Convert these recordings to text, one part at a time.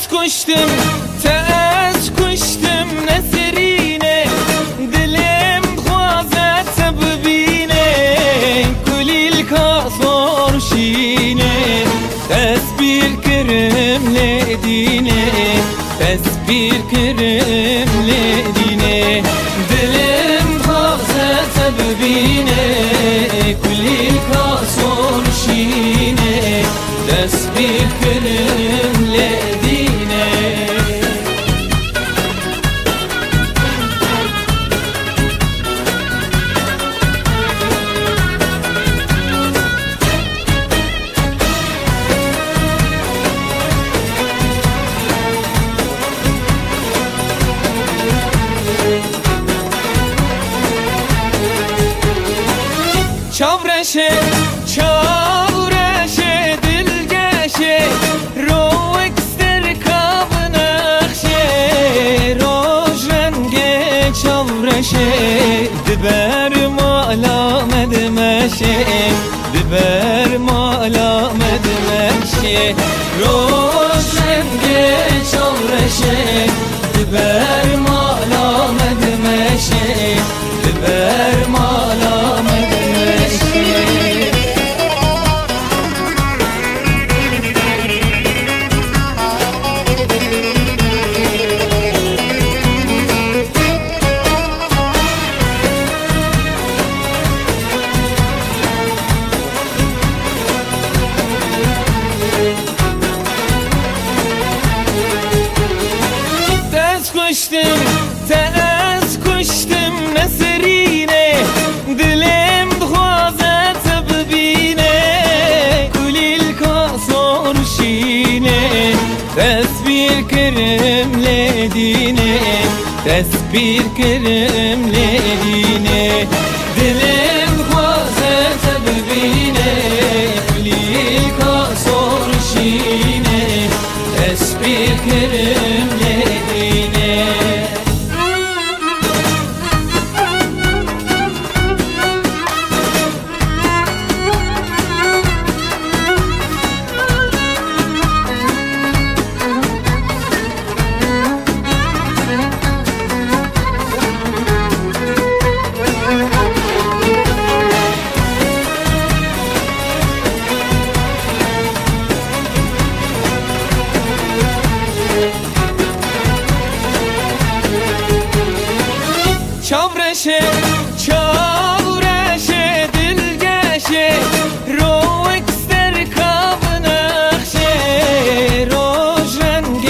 Tez koştum, tez koştum nesrine. Dilim xwazet tebbine Kulil kasor şine. Tesbir kırım ledine. Tesbir kırım ledine. Dilim xwazet tebbine Kulil kasor şine. Tesbir kırım Çavreşe, çavreşe, dilgeşe Rovek ster kavnakşe Roj renge çavreşe Diber mala medmeşe Diber mala medmeşe Roj renge çavreşe Diber Tez koştum, tez koştum nesrine Dilim dxwazet bibine Kulil kasor şine Tesbir kırım ledine Tesbir kırım ledine Dilim dxwazet bibine Kulil kasor şine Tesbir kırım گشه چارشه دل گشه رو اکستر کاب نخشه روش رنگ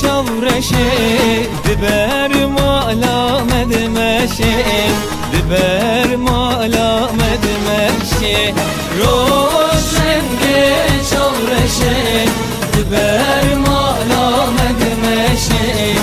چورشه دبر مالا مدمشه دبر مالا مدمشه روش رنگ چورشه دبر مالا مدمشه